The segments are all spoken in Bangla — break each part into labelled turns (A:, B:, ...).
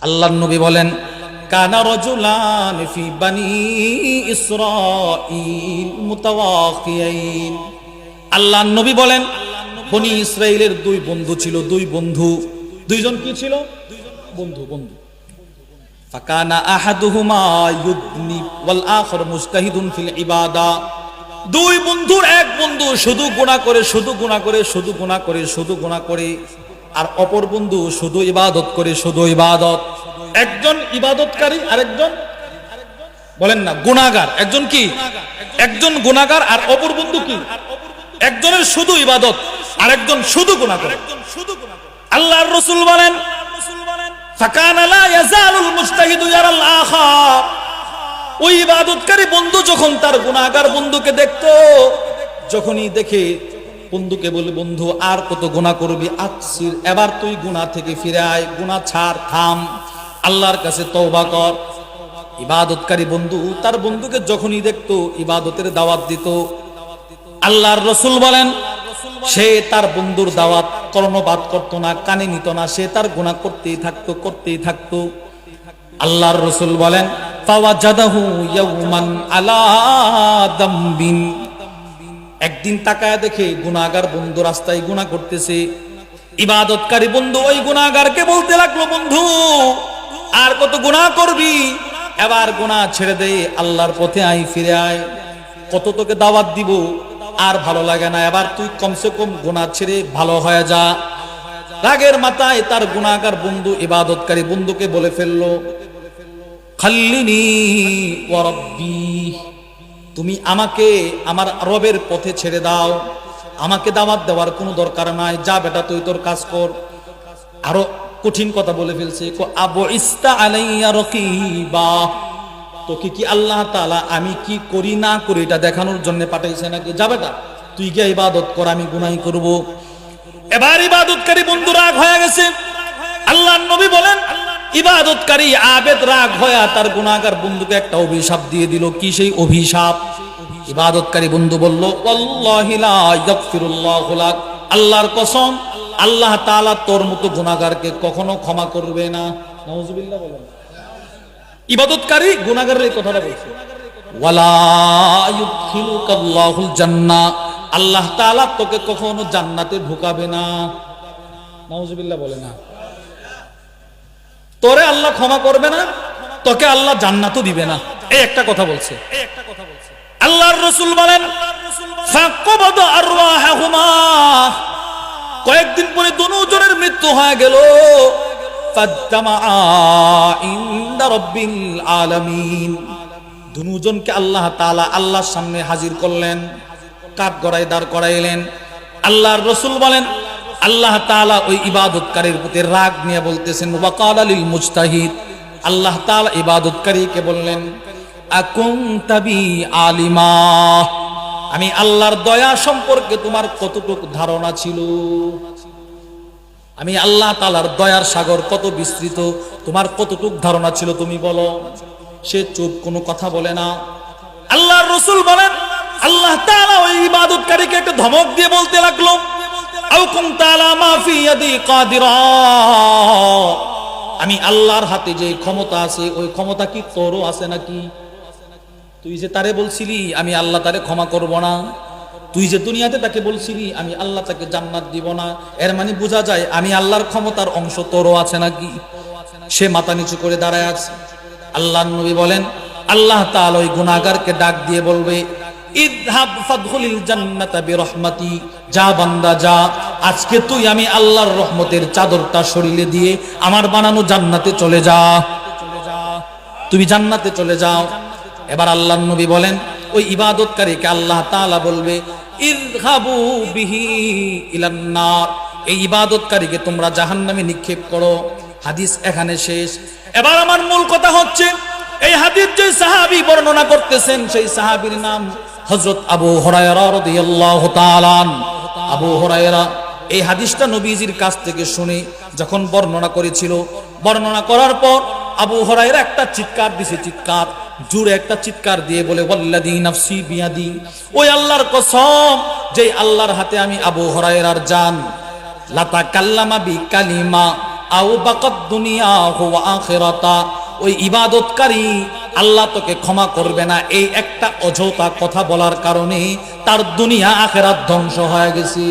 A: আল্লাহ নবী বলেন, কানা রজুলান ফি বানি ইসরাঈল মুতাওয়াকিয়াইন। আল্লাহ নবী বলেন, বনি ইসরাইলের দুই বন্ধু ছিল, দুই বন্ধু। দুইজন কি ছিল? বন্ধু বন্ধু। ফাকানা আহাদুহুমা ইউদনি ওয়াল আখর মুজতাহিদুন ফিল ইবাদা। দুই বন্ধুর এক বন্ধু শুধু গুনাহ করে, শুধু গুনাহ করে, শুধু গুনাহ করে, শুধু গুনাহ করে। আর অপর বন্ধু শুধু ইবাদত করে, শুধু ইবাদত। একজন ইবাদতকারী, আরেকজন বলেন না, গুনাহগার। একজন কি? একজন গুনাহগার আর অপর বন্ধু কি? একজনের শুধু ইবাদত, আরেকজন শুধু গুনাহ করে। আল্লাহর রাসূল বলেন ওই ইবাদতকারী বন্ধু যখন তার গুনাহগার বন্ধুকে দেখতো, যখনই দেখে বন্ধুকে বলে বন্ধু, আর কত গুনাহ করবি? আকসির এবার তুই গুনাহ থেকে ফিরে আয়, গুনাহ ছাড়, থাম। আল্লাহর কাছে তওবা কর। ইবাদতকারী বন্ধু, তার বন্ধুকে যখনই দেখতো, ইবাদতের দাওয়াত দিত। আল্লাহর রসুল বলেন, সে তার বন্ধুর দাওয়াত কর্ণপাত করত না, কানে নিত না, সে তার গুণা করতেই থাকতো করতেই থাকতো। আল্লাহর রসুল বলেন পাওয়া ফাওয়াজাদাহু ইয়াউমান আলা দামবিন। একদিন তাকায় দেখে গুনাহগার বন্ধু রাস্তায় গুনাহ করতেছে। ইবাদতকারী বন্ধু ওই গুনাহগারকে বলতে লাগল, বন্ধু, আর কত গুনাহ করবি? এবার গুনাহ ছেড়ে দে, আল্লাহর পথে আই ফিরে আয়। কত তোকে দাওয়াত দিব, আর ভালো লাগে না। এবার তুই কমসে কম গুনাহ ছেড়ে ভালো হয়ে যা। রাগের মাথায় তার গুনাহগার বন্ধু, ইবাদতকারী বন্ধুকে বলে ফেলল, খাল্লিনি ওয়া রাব্বি। তুমি আমাকে আমার রবের পথে ছেড়ে দাও। আমাকে দাওয়াত দেওয়ার কোনো দরকার নাই। যা বেটা, তুই তোর কাজ কর। আরও কঠিন কথা বলে ফেলছে আবু ইস্তা আলাইয়া রকিবা। তোকে কি আল্লাহ তাআলা আমি কি করি, না করি, এটা দেখানোর জন্য পাঠাইছে নাকি? যা বেটা, তুই গিয়ে ইবাদত কর, আমি গুনাই করব। এবার ইবাদতকারী বন্ধুরা হয়ে গেছে। আল্লাহ নবী বলেন ইবাদতকারী আবেদ রাগ হয়ে তার গুনাহগার বন্ধুকে একটা অভিশাপ দিয়ে দিল। কি সেই অভিশাপ? ইবাদতকারী বন্ধু বলল আল্লাহর কসম, আল্লাহ তাআলা তোর মতো গুনাহগারকে কখনো ক্ষমা করবে না। নাউজুবিল্লাহ বলেন। ইবাদতকারী গুনাহগারের এই কথাটা বলছে। আল্লাহ তাআলা তোকে কখনো জান্নাতে ঢুকাবে না। নাউজুবিল্লাহ বলে না। তোরে আল্লাহ ক্ষমা করবে না তোকে আল্লাহ জান্নাতও দিবে না। এই একটা কথা বলছে। আল্লাহর রসুল বলেন কয়েকদিন পরে দুজনের মৃত্যু হয়ে গেল। দুজনকে আল্লাহ তাআলা আল্লাহর সামনে হাজির করলেন কাঠ গড়ায় দাঁড় করাইলেন। আল্লাহর রসুল বলেন আল্লাহ তালা ওই ইবাদতকারীর প্রতি রাগ নিয়ে বলতেছেন, ওয়াকাল আলী মুস্তাহিদ আল্লাহ তাআলা ইবাদতকারীকে বললেন আলিমা? আমি আল্লাহর দয়া সম্পর্কে তোমার কতটুকু ধারণা ছিল? আমি আল্লাহ তালার দয়ার সাগর কত বিস্তৃত, তোমার কতটুক ধারণা ছিল তুমি বলো? সে চুপ, কোনো কথা বলে না। আল্লাহর রসুল বলেন, আল্লাহ তাআলা ওই ইবাদতকারীকে একটা ধমক দিয়ে বলতে লাগল। আমি আল্লাহর হাতে যে ক্ষমতা আছে, ওই ক্ষমতা কি তোরও আছে নাকি? তুই যে তারে বলছিলি, আমি আল্লাহ তারে ক্ষমা করব না। তুই যে দুনিয়াতে তাকে বলছিলি, আমি আল্লাহ তাকে জান্নাত দিব না। এর মানে বোঝা যায়, আমি আল্লাহর ক্ষমতার অংশ তোরও আছে নাকি? সে মাথা নিচু করে দাঁড়ায় আছে। আল্লাহ নবী বলেন, আল্লাহ তাআলা ওই গুনাহগারকে ডাক দিয়ে বলবে ইদহাব ফাদখুলিল জান্নাতা বিরহমাতি। যা বান্দা যা, আজকে তুই আমি আল্লাহর রহমতের চাদরটা শরীরে দিয়ে আমার বানানো জান্নাতে চলে যা। তুমি জান্নাতে চলে যাও। এবার আল্লাহ নবী বলেন, ওই ইবাদতকারীকে আল্লাহ তাআলা বলবে ইযহাবু বিহি ইলান নার। এই ইবাদতকারীকে তোমরা জাহান্নামে নিক্ষেপ করো। হাদিস এখানে শেষ। এবার আমার মূল কথা হচ্ছে, এই হাদিস যে সাহাবী বর্ণনা করতেছেন, সেই সাহাবীর নাম হযরত আবু রাদিয়াল্লাহু আবু হুরায়রা, এই হাদিসটা নবীজির কাছ থেকে শুনে যখন বর্ণনা করেছিল, বর্ণনা করার পর আবু হরাইরা একটা চিৎকার দিছে, চিৎকার জুড়ে একটা চিৎকার দিয়ে বলে ওয়াল্লাদি বিয়াদি। ওই আল্লাহর কসম যে আল্লাহর হাতে আমি আবু হরাইরার জান। লাতা কাল্লামা বি কালিমা, আও বাকাত দুনিয়া হুয়া আখিরাতা। ওই ইবাদতকারী আল্লাহ তোকে ক্ষমা করবে না। এই একটা অযথা কথা বলার কারণে তার দুনিয়া আখেরাত ধ্বংস হয়ে গেছে।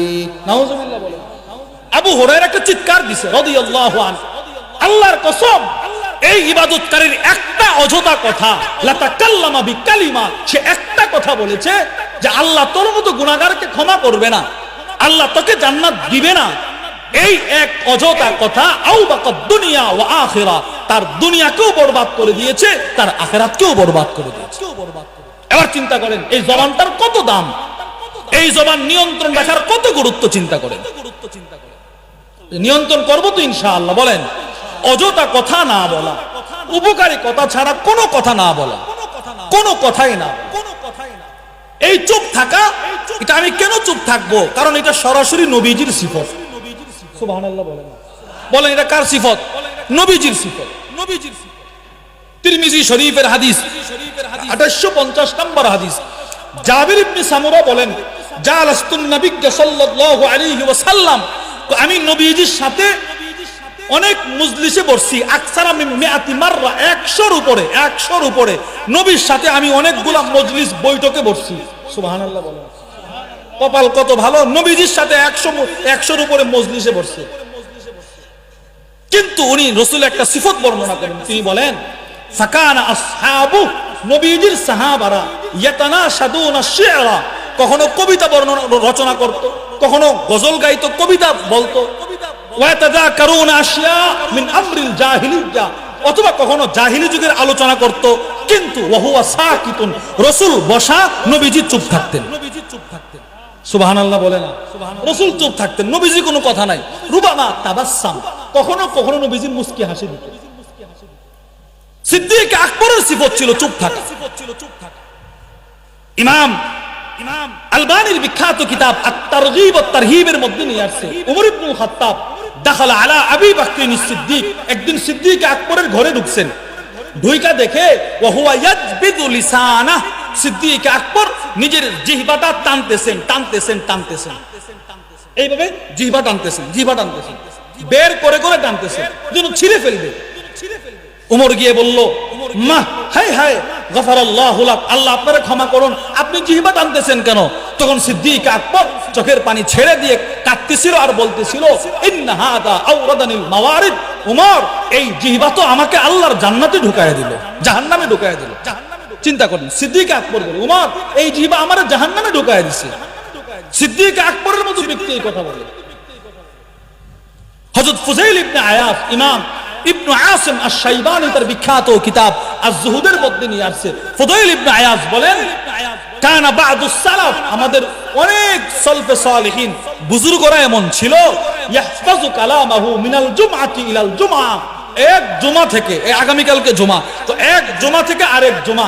A: আবু হুরায়রা একটা চিৎকার দিছে আল্লাহর কসম, এই ইবাদতকারীর একটা অযথা কথা, লাতাকাল্লামা বিকালিমা, সে একটা কথা বলেছে যে আল্লাহ তোর মতো গুনাহগারকে ক্ষমা করবে না। আল্লাহ তোকে জান্নাত দিবে না। এই এক অযথা কথা, আও বাকাত দুনিয়া ও আখিরা। তার দুনিয়াকেও বরবাদ করে দিয়েছে, তার আখিরাতকেও বরবাদ করে দিয়েছে। এবার চিন্তা করেন, এই জবানটার কত দাম? এই জবান নিয়ন্ত্রণ রাখার কত গুরুত্ব চিন্তা করেন? নিয়ন্ত্রণ করব তো ইনশাআল্লাহ, বলেন। অযথা কথা না বলা, উপকারী কথা ছাড়া কোনো কথা না বলা, কোনো কথাই না এই চুপ থাকা, এটা আমি কেন চুপ থাকব? কারণ এটা সরাসরি নবীজির সিফত। সুবহানাল্লাহ বলেন। বলেন, এটা কার সিফত? নবীজির সিফত নবীজির সিফত। তিরমিজি শরীফের হাদিস পঞ্চাশ নম্বর হাদিস। জাবির ইবনে সামুরা বলেন ওয়াসাল্লাম। আমি নবীজির সাথে অনেক মজলিসে বসছি, আকসার আমি মাররা, একশোর উপরে একশোর উপরে। নবীর সাথে আমি অনেকগুলা মজলিস বৈঠকে বসছি। কপাল কত ভালো? নবীজির সাথে একশো, একশোর উপরে মজলিসে বসছে। কিন্তু উনি রসুল একটা সিফত বর্ণনা করেন। তিনি বলেন, ফাকানা আসহাবু নবীজির সাহাবারা ইয়াতানা কখনো কবিতা বর্ণনা রচনা করত, কখনো গজল গাইতো, কবিতা বলতো। মিন আমরিল অথবা কখনো জাহিলি যুগের আলোচনা করত, কিন্তু ওয়াহুয়া সাকিতুন, রসুল বসা নবীজি চুপ থাকতেন। নবীজি চুপ থাকতেন সুবহানাল্লাহ বলে না রসুল চুপ থাকতেন, নবীজি কোনো কথা নাই। রুবামা তাবাসসাম কখনো কখনো নবীজি মুস্কি হাসি দিতেন সিদ্দিক আকবরের সিফত ছিল চুপ থাকা। ইমাম ইমাম আলবানির বিখ্যাত কিতাব আত-তারগীব ওয়াত তারহিবের মধ্যে নিয়ে আসছে। ওমর ইবনে খাত্তাব দাখাল আলা আবি বকর সিদ্দিক, একদিন সিদ্দিক আকবরের ঘরে ঢুকছেন। ঢুইকা দেখে ওয়া হুয়া ইয়াজবিদু লিসানা সিদ্দিক আকবর নিজের জিহবাটা টানতেছেন টানতেছেন টানতেছেন। এইভাবে জিহবা টানতেছেন জিহবা টানতেছেন। বের করে করে টানতেছেন যেন ছিঁড়ে ফেলবে। উমর গিয়ে বলল মা হাই হাই গফার আল্লাহ আল্লাহ আপনারা ক্ষমা করুন আপনি জিহবা টানতেছেন কেন? তখন সিদ্দিক আকবর চোখের পানি ছেড়ে দিয়ে কাঁদতেছিল আর বলতেছিল উমর এই জিহবা তো আমাকে আল্লাহর জান্নাতে ঢুকায় দিল জাহান্নামে ঢুকায় দিল। চিন্তা করুন সিদ্দিক আকবর বলে উমর এই জিহবা আমার জাহান্নামে ঢুকায় দিছে। সিদ্দিক আকবরের মতো ব্যক্তি এই কথা বলে। হযরত ফুজাইল ইবনে আয়াস ইমাম ইবনু আসিম আশ-শাইবানি তার বিখ্যাত কিতাব আজ-জুহুদের মধ্যে নিয়ে আসছে। ফুদাইল ইবনে আয়াস বলেন, কানা বাদু সালাফ আমাদের অনেক সলফে সালিহিন বুজুর্গরা এমন ছিল ইয়াহফাজু কালামাহু মিনাল জুমআতি ইলাল জুমআ এক জুমা থেকে এই আগামীকালকে জুমা, তো এক জুমা থেকে আরেক জুমা।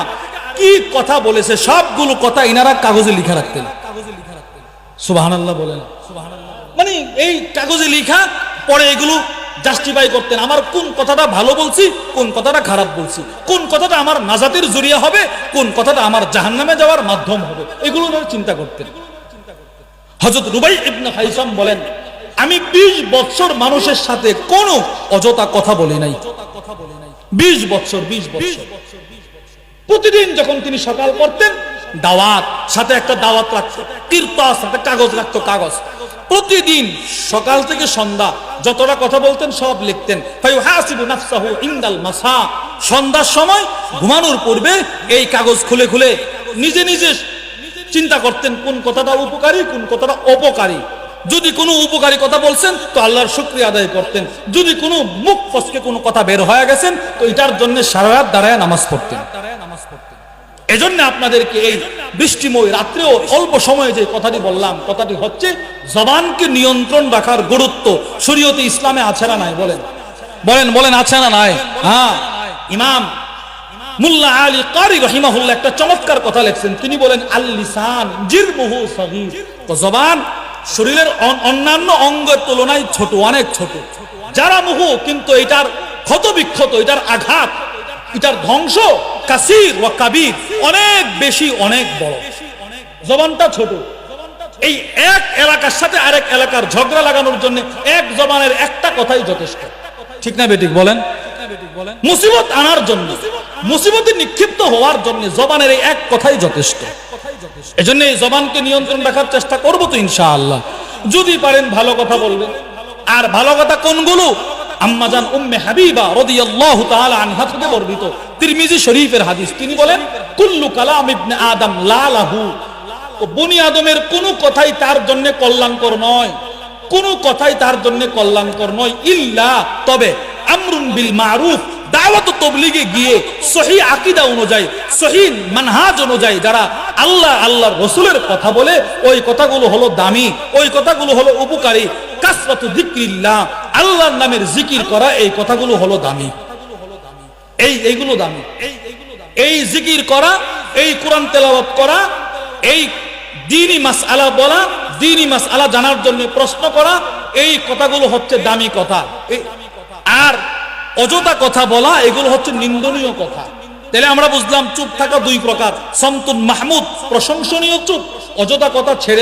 A: কি কথা বলেছে? সবগুলো কথা ইনারা কাগজে লিখে রাখতেন। সুবহানাল্লাহ বলেন। মানে এই কাগজে লিখা পরে এগুলো জাস্টিফাই করতেন। আমার কোন কথাটা ভালো বলছি, কোন কথাটা খারাপ বলছি? কোন কথাটা আমার নাজাতের জরিয়া হবে, কোন কথাটা আমার জাহান্নামে যাওয়ার মাধ্যম হবে? এগুলো চিন্তা করতেন। হজরত রুবাই ইবনে হাইসাম বলেন, আমি 20 বছর মানুষের সাথে কোনো অযথা কথা বলি নাই। 20 বছর 20 বছর প্রতিদিন যখন তিনি সকাল করতেন দাওয়াত, সাথে একটা দাওয়াত রাখতো সাথে কাগজ রাখতো, কাগজ। প্রতিদিন সকাল থেকে সন্ধ্যা যতটা কথা বলতেন সব লিখতেন। সন্ধ্যার সময় ঘুমানোর পূর্বে এই কাগজ খুলে খুলে নিজে নিজে চিন্তা করতেন কোন কথাটা উপকারী, কোন কথাটা অপকারী। যদি কোনো উপকারী কথা বলছেন তো আল্লাহর শুক্রিয়া আদায় করতেন। যদি কোনো মুখ ফসকে কোনো কথা বের হয়ে গেছেন তো এটার জন্য সারা রাত দাঁড়ায় নামাজ পড়তেন। এজন্য আপনাদেরকে এই বৃষ্টিময় রাত্রেও অল্প সময়ে যে কথাটি বললাম, কথাটি হচ্ছে, জবানকে নিয়ন্ত্রণ রাখার গুরুত্ব শরীয়তে ইসলামে আছে না নাই, বলেন। বলেন বলেন, আছে না নাই? হ্যাঁ। ইমাম মুল্লা আলী কারি রহিমাহুল্লাহ একটা চমৎকার কথা লেখছেন। তিনি বলেন, আল লিসান জিরবহু সগীর। তো জবান শরীরের অন্যান্য অঙ্গের তুলনায় ছোট, অনেক ছোট। যারা মুহু, কিন্তু এটার ক্ষত বিক্ষত এটার আঘাত এটার ধ্বংস কাসির ও কাবির, অনেক বেশি, অনেক বড়। জবানটা ছোট। এই এক এলাকার সাথে আরেক এলাকার ঝগড়া লাগানোর জন্য এক জবানের একটা কথাই যথেষ্ট। ঠিক না বেটিক বলেন? মুসিবত আনার জন্য, মুসিবতে নিক্ষিপ্ত হওয়ার জন্য জবানের এই এক কথাই যথেষ্ট। এজন্য এই জবানকে নিয়ন্ত্রণ রাখার চেষ্টা করব তো ইনশাআল্লাহ। যদি পারেন ভালো কথা বলবেন। আর ভালো কথা কোনগুলো? আম্মাজান উম্মে হাবিবা রাদিয়াল্লাহু তাআলা আনহা থেকে বর্ণিত। তিরমিজি শরীফের হাদিস। তিনি বলেন, কুল্লু কালাম ইবনে আদম বনি আদমের কোনো কথাই তার জন্য কল্যাণকর নয়। কোনো কথাই তার জন্য কল্যাণকর নয়। ইল্লা তবে আমরুন বিল মারুফ। দাওয়াত তবলিগে গিয়ে সহি আকীদা অনুযায়ী সহি মানহাজ অনুযায়ী যারা আল্লাহ, আল্লাহর রসুলের কথা বলে, ওই কথাগুলো হলো দামি, ওই কথাগুলো হলো উপকারী। আল্লাহর নামের জিকির করা এই কথাগুলো হলো দামি। এই, এইগুলো দামি। এই জিকির করা, এই কোরআন করা, এই দিনই মাসআলা বলা দিনই মাসআলা জানার জন্য প্রশ্ন করা, এই কথাগুলো হচ্ছে দামি কথা। আর অযথা কথা বলা, এগুলো হচ্ছে নিন্দনীয় কথা। তাহলে আমরা বুঝলাম চুপ থাকা দুই প্রকার। সন্তুন মাহমুদ প্রশংসনীয় চুপ, অযথা কথা ছেড়ে